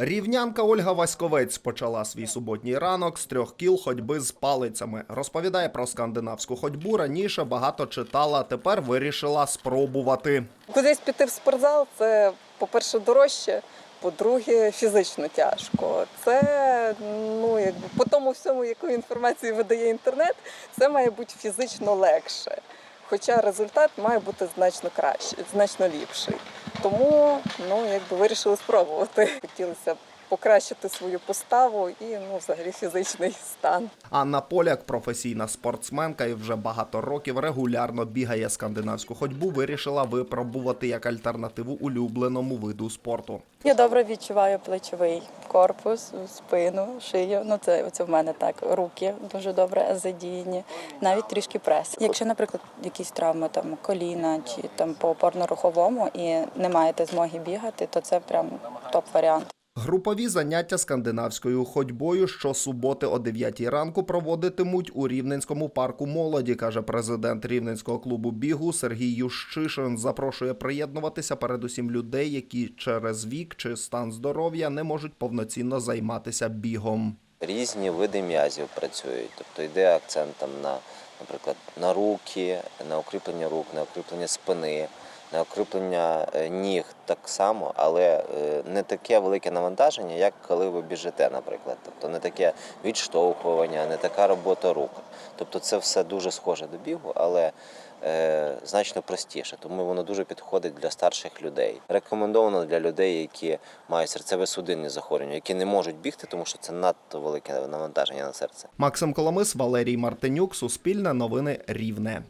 Рівнянка Ольга Васьковець почала свій суботній ранок з трьох кіл ходьби з палицями. Розповідає про скандинавську ходьбу. Раніше багато читала, тепер вирішила спробувати. Кудись піти в спортзал це, по-перше, дорожче, по-друге, фізично тяжко. Це ну якби по тому всьому, яку інформацію видає інтернет, це має бути фізично легше. Хоча результат має бути значно кращий, значно ліпший. Тому ну якби вирішили спробувати. Хотілося покращити свою поставу і ну взагалі фізичний стан. Анна Поляк, професійна спортсменка і вже багато років регулярно бігає скандинавську ходьбу. Вирішила випробувати як альтернативу улюбленому виду спорту. Я добре відчуваю плечовий корпус, спину, шию. Ну це, це в мене так. Руки дуже добре задіяні, навіть трішки прес. Якщо, наприклад, якісь травми там коліна чи там по опорно-руховому і не маєте змоги бігати, то це прям топ варіант. Групові заняття скандинавською ходьбою щосуботи о 9 ранку проводитимуть у Рівненському парку молоді, каже президент Рівненського клубу бігу Сергій Ющишин. Запрошує приєднуватися передусім людей, які через вік чи стан здоров'я не можуть повноцінно займатися бігом. різні види м'язів працюють. Тобто йде акцент там на, наприклад, на руки, на укріплення рук, на укріплення спини, укріплення е, ніг так само, але е, не таке велике навантаження, як коли ви біжите, наприклад. Тобто не таке відштовхування, не така робота рук. Тобто це все дуже схоже до бігу, але е, значно простіше, тому воно дуже підходить для старших людей. Рекомендовано для людей, які мають серцево-судинні захворювання, які не можуть бігти, тому що це надто велике навантаження на серце. Максим Коломис, Валерій Мартинюк, Суспільне новини Рівне.